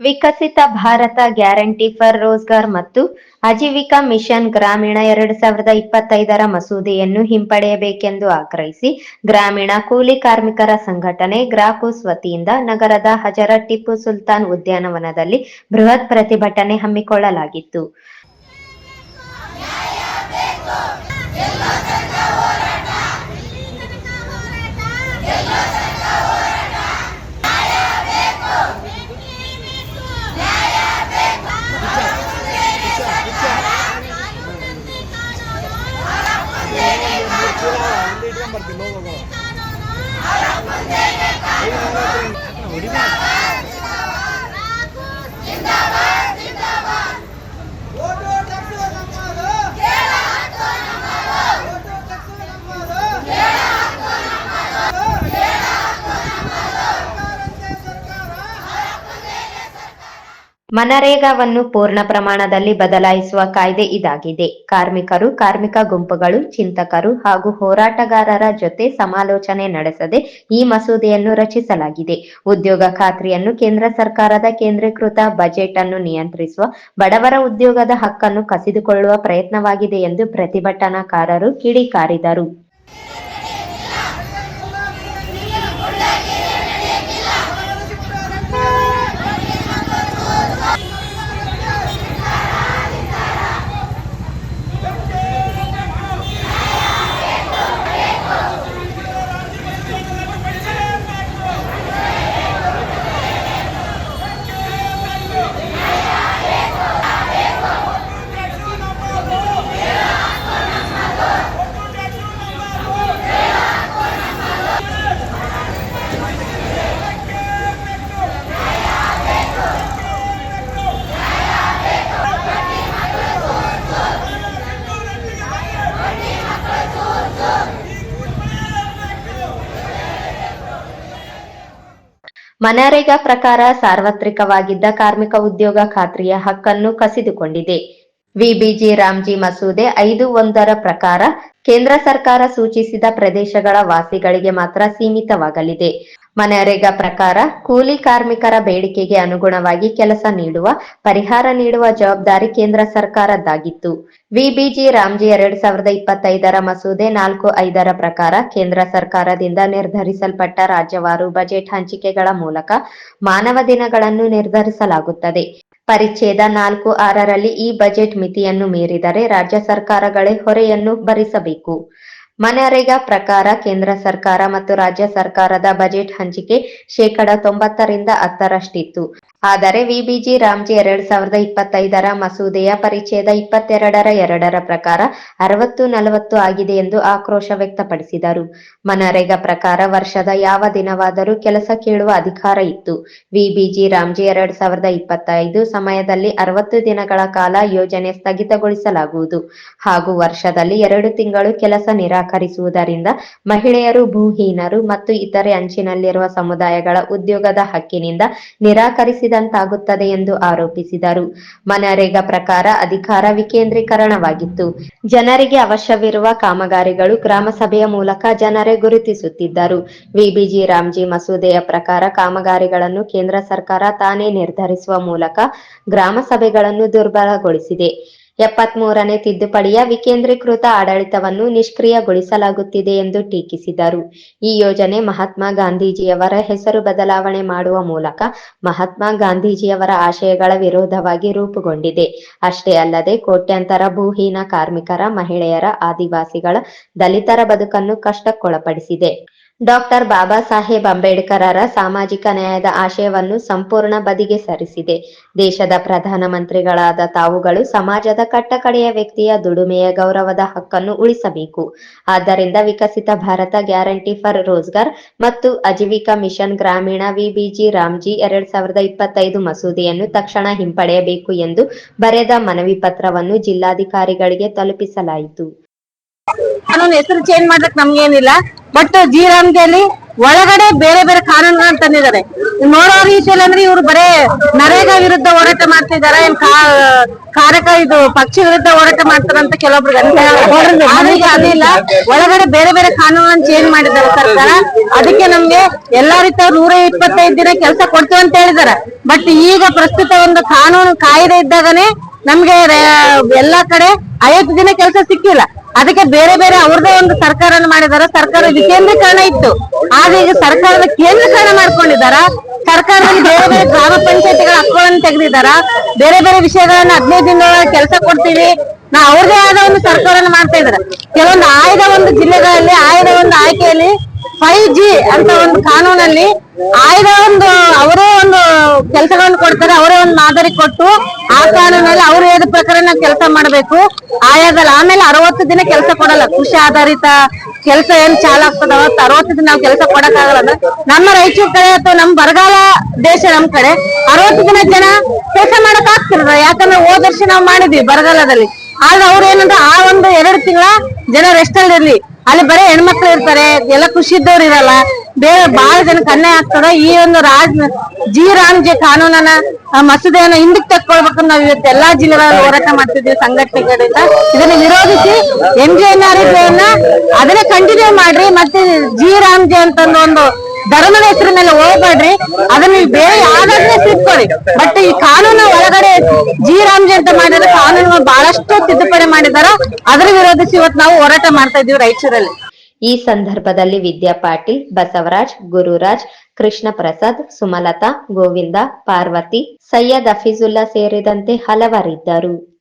Viksit Bharat guarantee for Rozgar ಮತ್ತು Ajeevika mission ಗ್ರಾಮೀಣ ಎರಡು ಸಾವಿರದ ಇಪ್ಪತ್ತೈದರ ಮಸೂದೆಯನ್ನು ಹಿಂಪಡೆಯಬೇಕೆಂದು ಆಗ್ರಹಿಸಿ ಗ್ರಾಮೀಣ ಕೂಲಿ ಕಾರ್ಮಿಕರ ಸಂಘಟನೆ ಗ್ರಾಕೋಸ್ ವತಿಯಿಂದ ನಗರದ ಹಜರತ್ ಟಿಪ್ಪು ಸುಲ್ತಾನ್ ಉದ್ಯಾನವನದಲ್ಲಿ ಬೃಹತ್ ಪ್ರತಿಭಟನೆ ಹಮ್ಮಿಕೊಳ್ಳಲಾಗಿತ್ತು. ಬರ್ತೀನಿ ಹೋಗೋದು ಓಟೋ ಮನರೇಗಾವನ್ನು ಪೂರ್ಣ ಪ್ರಮಾಣದಲ್ಲಿ ಬದಲಾಯಿಸುವ ಕಾಯ್ದೆ ಇದಾಗಿದೆ. ಕಾರ್ಮಿಕರು, ಕಾರ್ಮಿಕ ಗುಂಪುಗಳು, ಚಿಂತಕರು ಹಾಗೂ ಹೋರಾಟಗಾರರ ಜೊತೆ ಸಮಾಲೋಚನೆ ನಡೆಸದೆ ಈ ಮಸೂದೆಯನ್ನು ರಚಿಸಲಾಗಿದೆ. ಉದ್ಯೋಗ ಖಾತ್ರಿಯನ್ನು ಕೇಂದ್ರ ಸರ್ಕಾರದ ಕೇಂದ್ರೀಕೃತ ಬಜೆಟ್ ಅನ್ನು ನಿಯಂತ್ರಿಸುವ, ಬಡವರ ಉದ್ಯೋಗದ ಹಕ್ಕನ್ನು ಕಸಿದುಕೊಳ್ಳುವ ಪ್ರಯತ್ನವಾಗಿದೆ ಎಂದು ಪ್ರತಿಭಟನಾಕಾರರು ಕಿಡಿಕಾರಿದರು. ಮನರೇಗಾ ಪ್ರಕಾರ ಸಾರ್ವತ್ರಿಕವಾಗಿದ್ದ ಕಾರ್ಮಿಕ ಉದ್ಯೋಗ ಖಾತ್ರಿಯ ಹಕ್ಕನ್ನು ಕಸಿದುಕೊಂಡಿದೆ. ವಿಬಿಜಿ ರಾಮ್ಜಿ ಮಸೂದೆ ಐದು ಒಂದರ ಪ್ರಕಾರ ಕೇಂದ್ರ ಸರ್ಕಾರ ಸೂಚಿಸಿದ ಪ್ರದೇಶಗಳ ವಾಸಿಗಳಿಗೆ ಮಾತ್ರ ಸೀಮಿತವಾಗಲಿದೆ. ಮನರೇಗಾ ಪ್ರಕಾರ ಕೂಲಿ ಕಾರ್ಮಿಕರ ಬೇಡಿಕೆಗೆ ಅನುಗುಣವಾಗಿ ಕೆಲಸ ನೀಡುವ, ಪರಿಹಾರ ನೀಡುವ ಜವಾಬ್ದಾರಿ ಕೇಂದ್ರ ಸರ್ಕಾರದ್ದಾಗಿತ್ತು. ವಿಬಿಜಿ ರಾಮ್ಜಿ ಎರಡ್ ಸಾವಿರದ ಇಪ್ಪತ್ತೈದರ ಮಸೂದೆ ನಾಲ್ಕು ಐದರ ಪ್ರಕಾರ ಕೇಂದ್ರ ಸರ್ಕಾರದಿಂದ ನಿರ್ಧರಿಸಲ್ಪಟ್ಟ ರಾಜ್ಯವಾರು ಬಜೆಟ್ ಹಂಚಿಕೆಗಳ ಮೂಲಕ ಮಾನವ ದಿನಗಳನ್ನು ನಿರ್ಧರಿಸಲಾಗುತ್ತದೆ. ಪರಿಚ್ಛೇದ ನಾಲ್ಕು ಆರರಲ್ಲಿ ಈ ಬಜೆಟ್ ಮಿತಿಯನ್ನು ಮೀರಿದರೆ ರಾಜ್ಯ ಸರ್ಕಾರಗಳೇ ಹೊರೆಯನ್ನು ಭರಿಸಬೇಕು. ಮನರೇಗಾ ಪ್ರಕಾರ ಕೇಂದ್ರ ಸರ್ಕಾರ ಮತ್ತು ರಾಜ್ಯ ಸರ್ಕಾರದ ಬಜೆಟ್ ಹಂಚಿಕೆ ಶೇಕಡಾ ತೊಂಬತ್ತರಿಂದ ಹತ್ತರಷ್ಟಿತ್ತು. ಆದರೆ ವಿಬಿಜಿ ರಾಮ್ಜಿ ಎರಡ್ ಸಾವಿರದ ಇಪ್ಪತ್ತೈದರ ಮಸೂದೆಯ ಪರಿಚ್ಛೇದ ಇಪ್ಪತ್ತೆರಡರ ಎರಡರ ಪ್ರಕಾರ ಅರವತ್ತು ನಲವತ್ತು ಆಗಿದೆ ಎಂದು ಆಕ್ರೋಶ ವ್ಯಕ್ತಪಡಿಸಿದರು. ಮನರೇಗಾ ಪ್ರಕಾರ ವರ್ಷದ ಯಾವ ದಿನವಾದರೂ ಕೆಲಸ ಕೇಳುವ ಅಧಿಕಾರ ಇತ್ತು. ವಿಬಿಜಿ ರಾಮ್ಜಿ ಎರಡ್ ಸಾವಿರದ ಇಪ್ಪತ್ತೈದು ಸಮಯದಲ್ಲಿ ಅರವತ್ತು ದಿನಗಳ ಕಾಲ ಯೋಜನೆ ಸ್ಥಗಿತಗೊಳಿಸಲಾಗುವುದು. ಹಾಗೂ ವರ್ಷದಲ್ಲಿ ಎರಡು ತಿಂಗಳು ಕೆಲಸ ನಿರಾಕರಿಸುವುದರಿಂದ ಮಹಿಳೆಯರು, ಭೂಹೀನರು ಮತ್ತು ಇತರೆ ಅಂಚಿನಲ್ಲಿರುವ ಸಮುದಾಯಗಳ ಉದ್ಯೋಗದ ಹಕ್ಕಿನಿಂದ ನಿರಾಕರಿಸಿದಂತಾಗುತ್ತದೆ ಎಂದು ಆರೋಪಿಸಿದರು. ಮನರೇಗಾ ಪ್ರಕಾರ ಅಧಿಕಾರ ವಿಕೇಂದ್ರೀಕರಣವಾಗಿತ್ತು. ಜನರಿಗೆ ಅವಶ್ಯವಿರುವ ಕಾಮಗಾರಿಗಳು ಗ್ರಾಮ ಸಭೆಯ ಮೂಲಕ ಜನರೇ ಗುರುತಿಸುತ್ತಿದ್ದರು. ವಿಬಿಜಿ ರಾಮ್ಜಿ ಮಸೂದೆಯ ಪ್ರಕಾರ ಕಾಮಗಾರಿಗಳನ್ನು ಕೇಂದ್ರ ಸರ್ಕಾರ ತಾನೇ ನಿರ್ಧರಿಸುವ ಮೂಲಕ ಗ್ರಾಮ ಸಭೆಗಳನ್ನು ದುರ್ಬಲಗೊಳಿಸಿದೆ. ಎಪ್ಪತ್ಮೂರನೇ ತಿದ್ದುಪಡಿಯ ವಿಕೇಂದ್ರೀಕೃತ ಆಡಳಿತವನ್ನು ನಿಷ್ಕ್ರಿಯಗೊಳಿಸಲಾಗುತ್ತಿದೆ ಎಂದು ಟೀಕಿಸಿದರು. ಈ ಯೋಜನೆ ಮಹಾತ್ಮ ಗಾಂಧೀಜಿಯವರ ಹೆಸರು ಬದಲಾವಣೆ ಮಾಡುವ ಮೂಲಕ ಮಹಾತ್ಮ ಗಾಂಧೀಜಿಯವರ ಆಶಯಗಳ ವಿರೋಧವಾಗಿ ರೂಪುಗೊಂಡಿದೆ. ಅಷ್ಟೇ ಅಲ್ಲದೆ ಕೋಟ್ಯಾಂತರ ಭೂಹೀನ ಕಾರ್ಮಿಕರ, ಮಹಿಳೆಯರ, ಆದಿವಾಸಿಗಳ, ದಲಿತರ ಬದುಕನ್ನು ಕಷ್ಟಕ್ಕೊಳಪಡಿಸಿದೆ. ಡಾಕ್ಟರ್ ಬಾಬಾ ಸಾಹೇಬ್ ಅಂಬೇಡ್ಕರರ ಸಾಮಾಜಿಕ ನ್ಯಾಯದ ಆಶಯವನ್ನು ಸಂಪೂರ್ಣ ಬದಿಗೆ ಸರಿಸಿದೆ. ದೇಶದ ಪ್ರಧಾನಮಂತ್ರಿಗಳಾದ ತಾವುಗಳು ಸಮಾಜದ ಕಟ್ಟಕಡೆಯ ವ್ಯಕ್ತಿಯ ದುಡಿಮೆಯ ಗೌರವದ ಹಕ್ಕನ್ನು ಉಳಿಸಬೇಕು. ಆದ್ದರಿಂದ ವಿಕಸಿತ ಭಾರತ ಗ್ಯಾರಂಟಿ ಫಾರ್ ರೋಜ್ಗಾರ್ ಮತ್ತು ಅಜೀವಿಕಾ ಮಿಷನ್ ಗ್ರಾಮೀಣ ವಿಬಿಜಿ ರಾಮ್ಜಿ ಎರಡ್ ಸಾವಿರದ ಇಪ್ಪತ್ತೈದು ಮಸೂದೆಯನ್ನು ತಕ್ಷಣ ಹಿಂಪಡೆಯಬೇಕು ಎಂದು ಬರೆದ ಮನವಿ ಪತ್ರವನ್ನು ಜಿಲ್ಲಾಧಿಕಾರಿಗಳಿಗೆ ತಲುಪಿಸಲಾಯಿತು. ಕಾನೂನು ಹೆಸರು ಚೇಂಜ್ ಮಾಡಕ್ ನಮ್ಗೇನಿಲ್ಲ. ಬಟ್ ಜಿ ರಾಮ್ಗೆಲಿ ಒಳಗಡೆ ಬೇರೆ ಬೇರೆ ಕಾನೂನುಗಳನ್ನ ತಂದಿದ್ದಾರೆ. ನೋಡೋ ರೀತಿಯಲ್ಲಿ ಅಂದ್ರೆ ಇವ್ರು ಬರೇ ನರೇಗಾ ವಿರುದ್ಧ ಹೋರಾಟ ಮಾಡ್ತಿದ್ದಾರೆ ಕಾರಕ ಇದು ಪಕ್ಷಿ ವಿರುದ್ಧ ಹೋರಾಟ ಮಾಡ್ತಾರಂತ ಕೆಲವೊಬ್ರಿಗೆ ಈಗ ಅದಿಲ್ಲ. ಒಳಗಡೆ ಬೇರೆ ಬೇರೆ ಕಾನೂನನ್ನ ಚೇಂಜ್ ಮಾಡಿದ್ದಾರೆ ಸರ್ಕಾರ. ಅದಕ್ಕೆ ನಮ್ಗೆ ಎಲ್ಲಾ ರೀತಿಯ ನೂರ ಇಪ್ಪತ್ತೈದು ದಿನ ಕೆಲಸ ಕೊಡ್ತೇವೆ ಅಂತ ಹೇಳಿದಾರೆ ಬಟ್ ಈಗ ಪ್ರಸ್ತುತ ಒಂದು ಕಾನೂನು ಕಾಯ್ದೆ ಇದ್ದಾಗನೇ ನಮ್ಗೆ ಎಲ್ಲಾ ಕಡೆ ಐವತ್ತು ದಿನ ಕೆಲಸ ಸಿಕ್ಕಿಲ್ಲ. ಅದಕ್ಕೆ ಬೇರೆ ಬೇರೆ ಅವ್ರದೇ ಒಂದು ಸರ್ಕಾರನ ಮಾಡಿದಾರ. ಸರ್ಕಾರ ವಿಕೇಂದ್ರೀಕರಣ ಇತ್ತು. ಆದ್ರೆ ಈಗ ಸರ್ಕಾರದ ಕೇಂದ್ರೀಕರಣ ಮಾಡ್ಕೊಂಡಿದಾರ. ಸರ್ಕಾರದಲ್ಲಿ ಬೇರೆ ಬೇರೆ ಗ್ರಾಮ ಪಂಚಾಯತಿಗಳ ಹಕ್ಕುಗಳನ್ನು ತೆಗೆದಿದ್ದಾರ ಬೇರೆ ಬೇರೆ ವಿಷಯಗಳನ್ನ ಹದಿನೈದು ದಿನಗಳ ಕೆಲಸ ಕೊಡ್ತೀವಿ. ನಾ ಅವ್ರದೇ ಆದ ಒಂದು ಸರ್ಕಾರನ ಮಾಡ್ತಾ ಇದಾರೆ. ಕೆಲವೊಂದು ಆಯ್ದ ಒಂದು ಜಿಲ್ಲೆಗಳಲ್ಲಿ, ಆಯ್ದ ಒಂದು ಆಯ್ಕೆಯಲ್ಲಿ ಫೈವ್ ಜಿ ಅಂತ ಒಂದು ಕಾನೂನಲ್ಲಿ ಆಯ್ದ ಒಂದು, ಅವರೇ ಒಂದು ಕೆಲಸಗಳನ್ನು ಕೊಡ್ತಾರೆ, ಅವರೇ ಒಂದು ಮಾದರಿ ಕೊಟ್ಟು ಆ ಕಾನೂನಲ್ಲಿ ಅವ್ರು ಏದ ಪ್ರಕಾರ ಕೆಲಸ ಮಾಡಬೇಕು. ಆಯಾದಲ್ಲ, ಆಮೇಲೆ ಅರವತ್ತು ದಿನ ಕೆಲಸ ಕೊಡಲ್ಲ. ಕೃಷಿ ಆಧಾರಿತ ಕೆಲಸ ಏನ್ ಚಾಲ ಆಗ್ತದ? ಅವತ್ತು ಅರವತ್ತು ದಿನ ನಾವು ಕೆಲಸ ಕೊಡಕ್ಕಾಗಲ್ಲ ಅಂದ್ರೆ ನಮ್ಮ ರೈಚು ಕಡೆ ಅಥವಾ ನಮ್ಮ ಬರಗಾಲ ದೇಶ ನಮ್ ಕಡೆ ಅರವತ್ತು ದಿನ ಜನ ಕೆಲಸ ಮಾಡಕ್ ಆಗ್ತಿರಲ್ಲ. ಯಾಕಂದ್ರೆ ಹೋದ ವರ್ಷ ನಾವು ಮಾಡಿದ್ವಿ ಬರಗಾಲದಲ್ಲಿ. ಆದ್ರೆ ಅವ್ರ ಏನಂದ್ರೆ ಆ ಒಂದು ಎರಡು ತಿಂಗಳ ಜನ ರೆಸ್ಟ್ ಅಲ್ಲಿ ಇರ್ಲಿ ಅಲ್ಲಿ ಬರೀ ಹೆಣ್ಮಕ್ಳು ಇರ್ತಾರೆ, ಎಲ್ಲ ಖುಷಿ ಇದ್ದವ್ರು ಇರಲ್ಲ. ಬೇರೆ ಬಹಳ ಜನಕ್ಕೆ ಅನ್ಯಾಯ ಆಗ್ತದ ಈ ಒಂದು ರಾಜ್ ಜಿ ರಾಮ್ಜಿ ಕಾನೂನನ್ನ ಮಸೂದೆಯನ್ನ ಹಿಂದಕ್ಕೆ ತಕ್ಕೊಳ್ಬೇಕು ನಾವು ಇವತ್ತು ಎಲ್ಲಾ ಜಿಲ್ಲೆಗಳಲ್ಲಿ ಹೋರಾಟ ಮಾಡ್ತಿದ್ವಿ ಸಂಘಟನೆಗಳಿಂದ. ಇದನ್ನ ವಿರೋಧಿಸಿ ಎಂ ಜಿ ಎನ್ ಆರ್ ಅದನ್ನೇ ಕಂಟಿನ್ಯೂ ಮಾಡ್ರಿ, ಮತ್ತೆ ಜಿ ರಾಮ್ಜಿ ಅಂತ ಒಂದು ಧರ್ಮದ ಹೆಸರ ಮೇಲೆ ಹೋಗ್ಬೇಡ್ರಿ. ಅದನ್ನ ಬೇರೆ ಯಾವ್ದಾದ್ರೆ ತಿಳ್ಕೊಳ್ಳಿ ಬಟ್ ಈ ಕಾನೂನು ಒಳಗಡೆ ಜಿ ರಾಮ್ಜಿ ಅಂತ ಮಾಡಿದ್ರೆ ಕಾನೂನು ಬಹಳಷ್ಟು ತಿದ್ದುಪಡಿ ಮಾಡಿದಾರ. ಅದ್ರ ವಿರೋಧಿಸಿ ಇವತ್ತು ನಾವು ಹೋರಾಟ ಮಾಡ್ತಾ ಇದೀವಿ ರಾಯಚೂರಲ್ಲಿ. ಈ ಸಂದರ್ಭದಲ್ಲಿ ವಿದ್ಯಾ ಪಾಟೀಲ್, ಬಸವರಾಜ್, ಗುರುರಾಜ್ ಕೃಷ್ಣ ಪ್ರಸಾದ್ ಸುಮಲತಾ, ಗೋವಿಂದ, ಪಾರ್ವತಿ, ಸೈಯದ್ ಅಫೀಜುಲ್ಲಾ ಸೇರಿದಂತೆ ಹಲವರಿದ್ದರು.